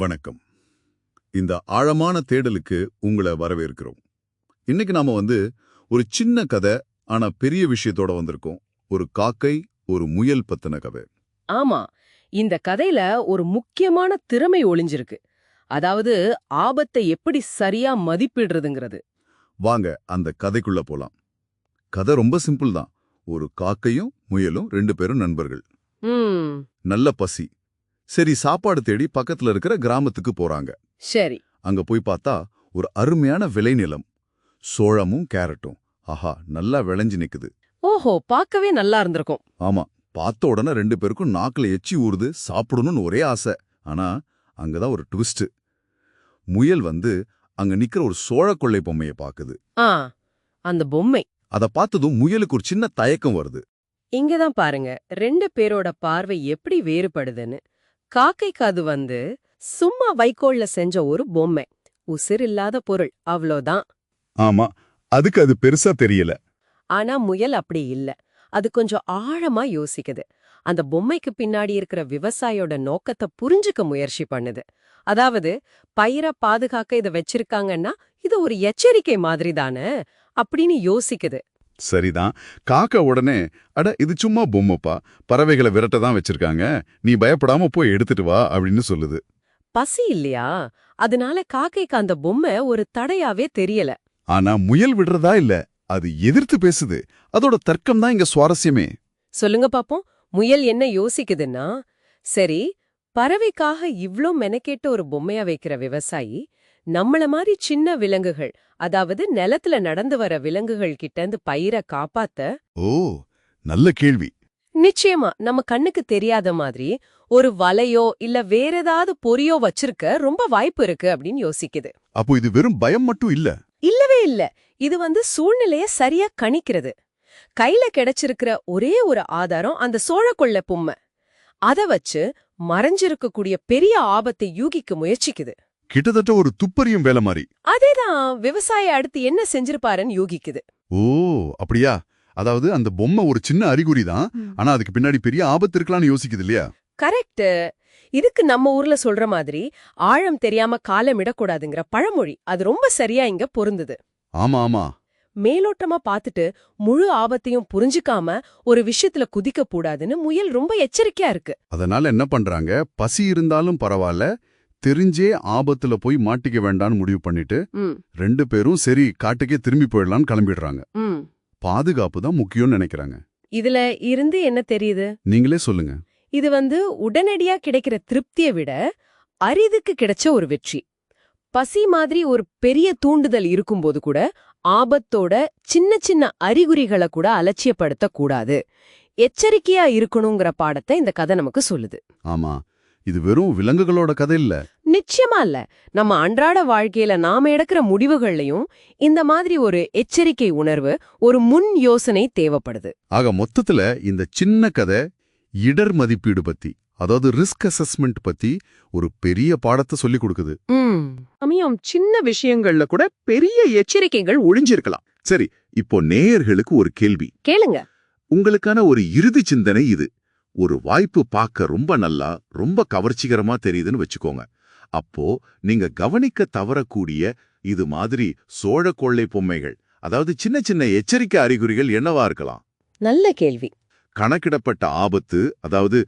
வணக்கம். இந்த ஆழமான தேடலுக்கு உங்களை வரவேற்கிறோம். இன்னைக்கு நாம வந்து ஒரு சின்ன கதை ஆனா பெரிய விஷயத்தோட வந்திருக்கோம். ஒரு காக்கை ஒரு முயல் பத்தின கதை. ஆமா இந்த கதையில ஒரு முக்கியமான திறமை ஒளிஞ்சிருக்கு. அதாவது ஆபத்தை எப்படி சரியா மதிப்பிடுறதுங்கிறது. வாங்க அந்த கதைக்குள்ள போலாம். கதை ரொம்ப சிம்பிள் தான். ஒரு காக்கையும் முயலும் ரெண்டு பேரும் நண்பர்கள். நல்ல பசி. சரி சாப்பாடு தேடி பக்கத்துல இருக்கிற கிராமத்துக்கு போறாங்க. சரி. அங்க போய் பார்த்தா ஒரு அருமையான விளைநிலம் சோளமும் கேரட்டும். ஆஹா நல்லா விளைஞ்சு நிக்குது. ஓஹோ பார்க்கவே நல்லா இருந்திருக்கும். ஆமா பார்த்த உடனே ரெண்டு பேருக்கும் நாக்குல எச்சி ஊறுது சாப்பிடணும்னு ஒரே ஆசை. ஆனா அங்கதான் ஒரு ட்விஸ்ட் முயல் வந்து அங்க நிக்கிற ஒரு சோழ கொள்ளை பொம்மைய பாக்குது ஆ அந்த பொம்மை. அத பார்த்ததும் முயலுக்கு ஒரு சின்ன தயக்கம் வருது. இங்கதான் பாருங்க ரெண்டு பேரோட பார்வை எப்படி வேறுபடுதுன்னு. காக்கைக்கு அது வந்து சும்மா வைக்கோல்ல செஞ்ச ஒரு பொம்மை. உசிர் இல்லாத பொருள் அவ்வளோதான் ஆமா அதுக்கு அது பெருசா தெரியல. ஆனா முயல் அப்படி இல்ல. அது கொஞ்சம் ஆழமா யோசிக்குது. அந்த பொம்மைக்கு பின்னாடி இருக்கிற விவசாயோட நோக்கத்தை புரிஞ்சுக்க முயற்சி பண்ணுது. அதாவது பயிரை பாதுகாக்க இதை வச்சிருக்காங்கன்னா இது ஒரு எச்சரிக்கை மாதிரி தானே? அப்படின்னு யோசிக்குது. சரிதான். காக்கா உடனே அட இது சும்மா பொம்மைப்பா. பறவைகளை விரட்ட தான் வச்சிருக்காங்க. நீ பயப்படாம போய் எடுத்துட்டு வா அப்படின்னு சொல்லுது. பசி இல்லையா? அதனால காக்கைக்கு அந்த பொம்மை ஒரு தடையாவே தெரியல. ஆனா முயல் விடுறதா இல்ல. அது எதிர்த்து பேசுது. அதோட தர்க்கம் தான் இங்க சுவாரஸ்யமே. சொல்லுங்க பாப்போம். முயல் என்ன யோசிக்குதுன்னா சரி பறவைக்காக இவ்ளோ மெனக்கேட்ட ஒரு பொம்மையா வைக்கிற விவசாயி நம்மள மாதிரி சின்ன விலங்குகள் அதாவது நிலத்துல நடந்து வர விலங்குகள் கிட்ட இருந்து பயிரை காப்பாத்த? ஓ நல்ல கேள்வி. நிச்சயமா நம்ம கண்ணுக்கு தெரியாத மாதிரி ஒரு வலையோ இல்ல வேற ஏதாவது பொறியோ வச்சிருக்க ரொம்ப வாய்ப்பு இருக்கு அப்படின்னு யோசிக்குது. அப்போ இது வெறும் பயம் மட்டும் இல்ல? இல்லவே இல்ல. இது வந்து சூழ்நிலைய சரியா கணிக்கிறது. கையில கிடைச்சிருக்கிற ஒரே ஒரு ஆதாரம் அந்த சோழக்கொள்ள பொம்மை. அத வச்சு மறைஞ்சிருக்கக்கூடிய பெரிய ஆபத்தை யூகிக்க முயற்சிக்குது. கிட்டத்தட்ட ஒரு துப்பறியும் வேலை மாதிரி. அதேதான் விவசாய அடுத்து என்ன செஞ்சிருப்பாருன்னு யூகிக்குது. ஓ அப்படியா? அதாவது அந்த பொம்மை ஒரு சின்ன அறிகுறி தான். ஆனா அதுக்கு பின்னாடி பெரிய ஆபத்து இருக்கலாம்னு யோசிக்குது இல்லையா? கரெக்ட் இதுக்கு நம்ம ஊர்ல சொல்ற மாதிரி ஆழம் தெரியாம காலம் இடக்கூடாதுங்கிற பழமொழி அது ரொம்ப சரியா இங்க பொருந்துது. ஆமா ஆமா. மேலோட்டமா பார்த்துட்டு முழு ஆபத்தையும் புரிஞ்சுக்காம ஒரு விஷயத்துல குதிக்க கூடாதுன்னு முயல் ரொம்ப எச்சரிக்கையா இருக்கு. அதனால என்ன பண்றாங்க? பசி இருந்தாலும் பரவாயில்ல தெரிஞ்சே ஆபத்துல போய் மாட்டிக்க வேண்டாம்னு முடிவு பண்ணிட்டு ரெண்டு பேரும் சரி காட்டுக்கே திரும்பி போயிடலாம்னு கிளம்பிடுறாங்க. பாதுகாப்பு தான் முக்கியம்னு நினைக்கிறாங்க. இதுல இருந்து என்ன தெரியுது? நீங்களே சொல்லுங்க. இது வந்து உடனடியா கிடைக்கிற திருப்தியை விட அரிதுக்கு கிடைச்ச ஒரு வெற்றி. பசி மாதிரி ஒரு பெரிய தூண்டுதல் இருக்கும்போது கூட ஆபத்தோட சின்ன சின்ன அறிகுறிகளை கூட அலட்சியப்படுத்த கூடாது எச்சரிக்கையா இருக்கணுங்கிற பாடத்தை இந்த கதை நமக்கு சொல்லுது. ஆமா. இது வெறும் விலங்குகளோட கதை இல்ல. நிச்சயமா இல்ல. நம்ம அன்றாட வாழ்க்கையில நாம எடுக்கிற முடிவுகள்லயும் இந்த மாதிரி ஒரு எச்சரிக்கை உணர்வு ஒரு முன் யோசனை தேவைப்படுது. ஆக மொத்தத்துல இந்த சின்ன கதை இடர் மதிப்பீடு பத்தி அதாவது ரிஸ்க் அசஸ்மெண்ட் பத்தி ஒரு பெரிய பாடத்தை சொல்லி கொடுக்குது. ம். சமயம் சின்ன விஷயங்கள்ல கூட பெரிய எச்சரிக்கைகள் ஒளிஞ்சிருக்கலாம் சரி இப்போ நேயர்களுக்கு ஒரு கேள்வி. கேளுங்க. உங்களுக்கான ஒரு இறுதி சிந்தனை இது. ஒரு வாய்ப்பு பார்க்க ரொம்ப நல்லா ரொம்ப கவர்ச்சிகரமா தெரியுதுன்னு வச்சுக்கோங்க. அப்போ நீங்க கவனிக்க தவறக்கூடிய இது மாதிரி சோழ கொள்ளை பொம்மைகள் அதாவது சின்ன சின்ன எச்சரிக்கை அறிகுறிகள் என்னவா இருக்கலாம்? நல்ல கேள்வி. கணக்கிடப்பட்ட ஆபத்து அதாவது